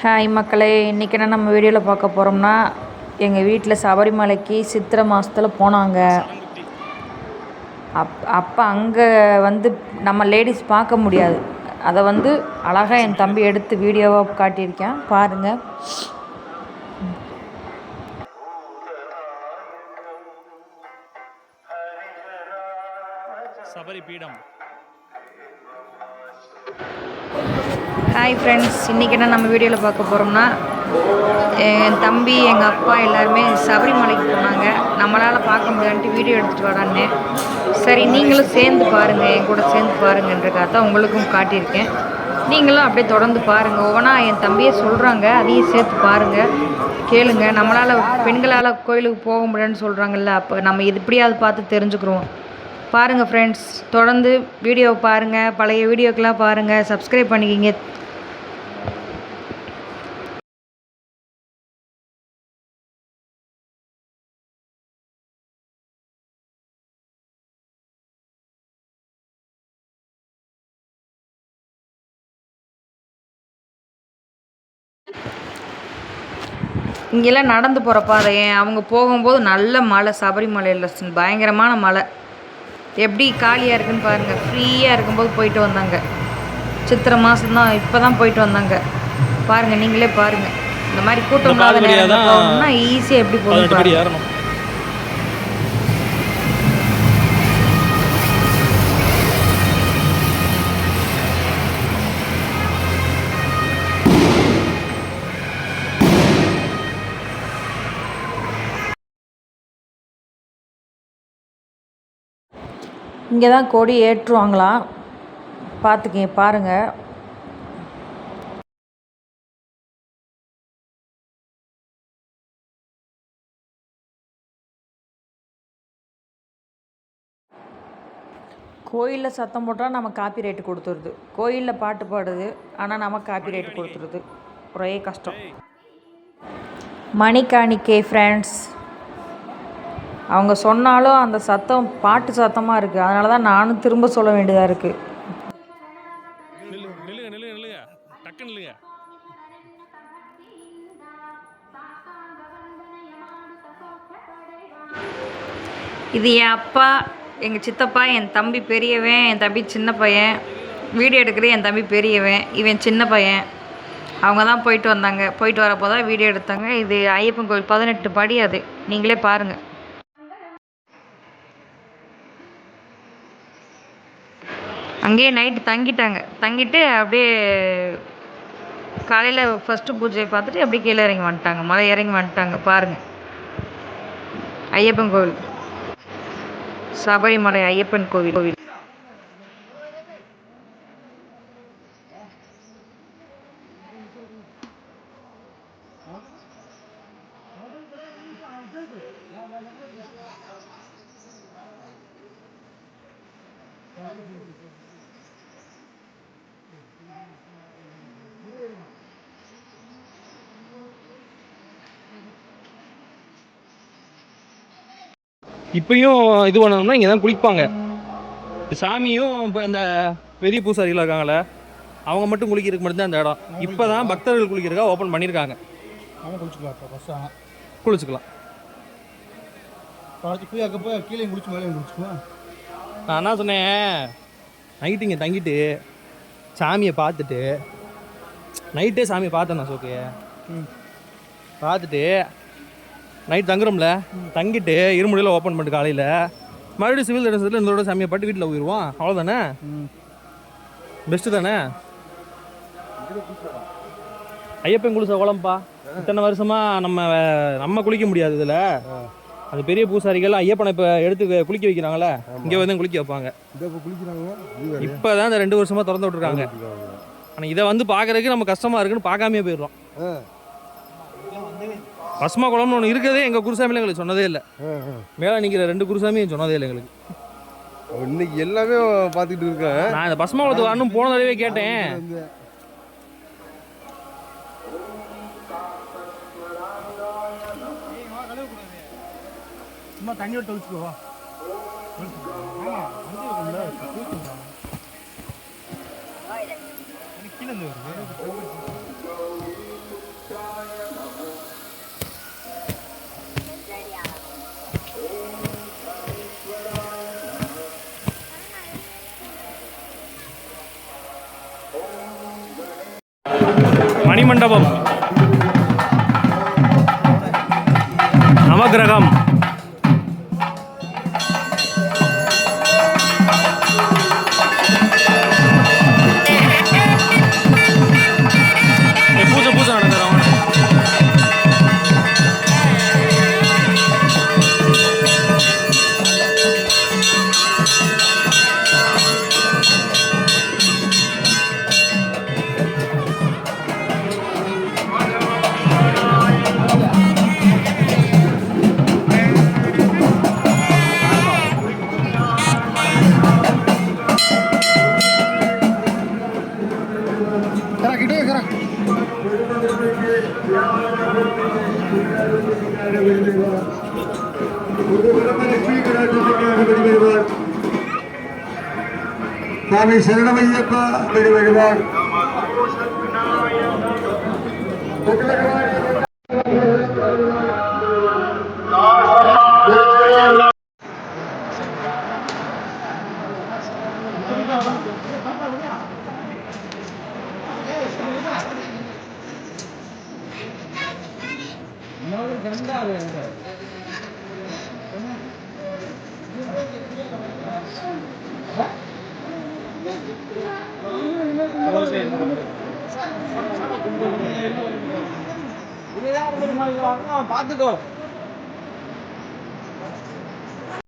Hi மக்களே. இன்றைக்கி என்ன நம்ம வீடியோவில் பார்க்க போகிறோம்னா எங்கள் வீட்டில் சபரிமலைக்கு சித்திரை மாதத்தில் போனாங்க. அப் அப்போ அங்கே வந்து நம்ம லேடிஸ் பார்க்க முடியாது. அதை வந்து அழகாக என் தம்பி எடுத்து வீடியோவாக காட்டியிருக்கேன். பாருங்கள் சபரி பீடம் ஹாய் ஃப்ரெண்ட்ஸ் இன்றைக்கி என்ன நம்ம வீடியோவில் பார்க்க போகிறோம்னா என் தம்பி எங்கள் அப்பா எல்லாருமே சபரிமலைக்கு போனாங்க. நம்மளால் பார்க்க முடியாதுன்ட்டு வீடியோ எடுத்துகிட்டு வரான்னு சரி நீங்களும் சேர்ந்து பாருங்கள் என் கூட சேர்ந்து பாருங்கன்றக்காக தான் உங்களுக்கும் காட்டியிருக்கேன். நீங்களும் அப்படியே தொடர்ந்து பாருங்கள் ஒவ்வொன்றா என் தம்பியே சொல்கிறாங்க அதையும் சேர்த்து பாருங்கள் கேளுங்க. நம்மளால் பெண்களால் கோயிலுக்கு போக முடியாதுன்னு சொல்கிறாங்கல்ல அப்போ நம்ம இது இப்படியாவது பார்த்து தெரிஞ்சுக்கிறோம். பாருங்கள் ஃப்ரெண்ட்ஸ் தொடர்ந்து வீடியோவை பாருங்கள் பழைய வீடியோக்கெலாம் பாருங்கள் சப்ஸ்கிரைப் பண்ணிக்கிங்க. இங்கெல்லாம் நடந்து போகிற பாதை அவங்க போகும்போது நல்ல மழை சபரிமலையில் பயங்கரமான மழை. எப்படி காலியாக இருக்குன்னு பாருங்கள் ஃப்ரீயாக இருக்கும்போது போயிட்டு வந்தாங்க. சித்திரை மாதம்தான் இப்போ தான் போயிட்டு வந்தாங்க. பாருங்கள் நீங்களே பாருங்கள் இந்த மாதிரி கூட்டம் இல்லாத போகணும்னா ஈஸியாக எப்படி போகணும் இங்கே தான் கொடி ஏற்றுவாங்களாம் பார்த்துக்க பாருங்கள் கோயிலில் சத்தம் போட்டால் நம்ம காப்பி ரேட்டு கொடுத்துருது. கோயிலில் பாட்டு பாடுது ஆனால் நம்ம காப்பி ரேட்டு கொடுத்துருது. ஒரே கஷ்டம். மணிக்காணிக்கே ஃப்ரெண்ட்ஸ் அவங்க சொன்னாலும் அந்த சத்தம் பாட்டு சத்தமாக இருக்குது அதனால தான் நானும் திரும்ப சொல்ல வேண்டியதாக இருக்குது இது என் அப்பா எங்கள் சித்தப்பா என் தம்பி பெரியவன் என் தம்பி சின்ன பையன். வீடியோ எடுக்கிறது என் தம்பி பெரியவன் இவன் சின்ன பையன். அவங்க தான் போயிட்டு வந்தாங்க. போயிட்டு வரப்போ தான் வீடியோ எடுத்தாங்க. இது ஐயப்பன் கோவில் பதினெட்டு படி அது. நீங்களே பாருங்கள் அங்கேயே நைட்டு தங்கிட்டாங்க. தங்கிட்டு அப்படியே காலையில் ஃபஸ்ட்டு பூஜையை பார்த்துட்டு அப்படியே கீழே இறங்கி வந்துட்டாங்க. மலை இறங்கி வந்துட்டாங்க. பாருங்கள் ஐயப்பன் கோவில். சபரிமலை ஐயப்பன் கோவில் கோவில். இப்பயும் இது பண்ணணும்னா இங்கே தான் குளிப்பாங்க. சாமியும் இப்போ இந்த பெரிய பூசாரிகள் இருக்காங்களே அவங்க மட்டும் குளிக்கிறதுக்கு மட்டும்தான் அந்த இடம். இப்போ தான் பக்தர்கள் குளிக்கிறதுக்காக ஓப்பன் பண்ணியிருக்காங்க. அவன் குளிச்சுக்கலாம் இப்போ ஃபஸ்ட்டு குளிச்சுக்கலாம். நாளைக்கு போய் அங்கே போய் கீழே குளிச்சு மேலே குளிச்சுக்குவோம் நான் என்ன சொன்னேன்? நைட்டு இங்கே தங்கிட்டு சாமியை பார்த்துட்டு நைட்டே சாமியை பார்த்தேன் நான் சோக்கு பார்த்துட்டு நைட் தங்குறோம்ல தங்கிட்டு இருமுடியில் ஓப்பன் பண்ணிட்டு காலையில். மறுபடியும் சிவில் தரிசனத்தில் இந்த சாமியை பாட்டு வீட்டில் போயிடுவோம் அவ்வளோதானே பெஸ்ட்டு தானே? ஐயப்பன் குளிச்ச குளம்பா இத்தனை வருஷமா நம்ம நம்ம குளிக்க முடியாது இதில். அது பெரிய பூசாரிகள் ஐயப்பனை இப்போ எடுத்து குளிக்க வைக்கிறாங்களே இங்கே வந்து குளிக்க வைப்பாங்க. இப்போ தான் இந்த ரெண்டு வருஷமா திறந்து விட்டுருக்காங்க. ஆனால் இதை வந்து பார்க்கறதுக்கு நம்ம கஷ்டமா இருக்குன்னு பார்க்காமயே போயிடுறோம். ஆ பஸ்மா குளம்னு ஒன்று இருக்கிறதே எங்கள் குருசாமியில் எங்களுக்கு சொன்னதே இல்லை. மேலே நிற்கிற ரெண்டு குருசாமியும் சொன்னதே இல்லை எங்களுக்கு. இன்னைக்கு எல்லாமே பார்த்துக்கிட்டு இருக்கேன் நான் இந்த பஸ்மா குளத்துக்கு வரணும் போன தடவை கேட்டேன். சும்மா தண்ணி விட்டு ஒழிச்சுக்கோ கீழே இருந்து வருது. மணிமண்டபம் சுவாமி சரணமையப்பா அப்படி வருவார் பார்த்துக்கோ.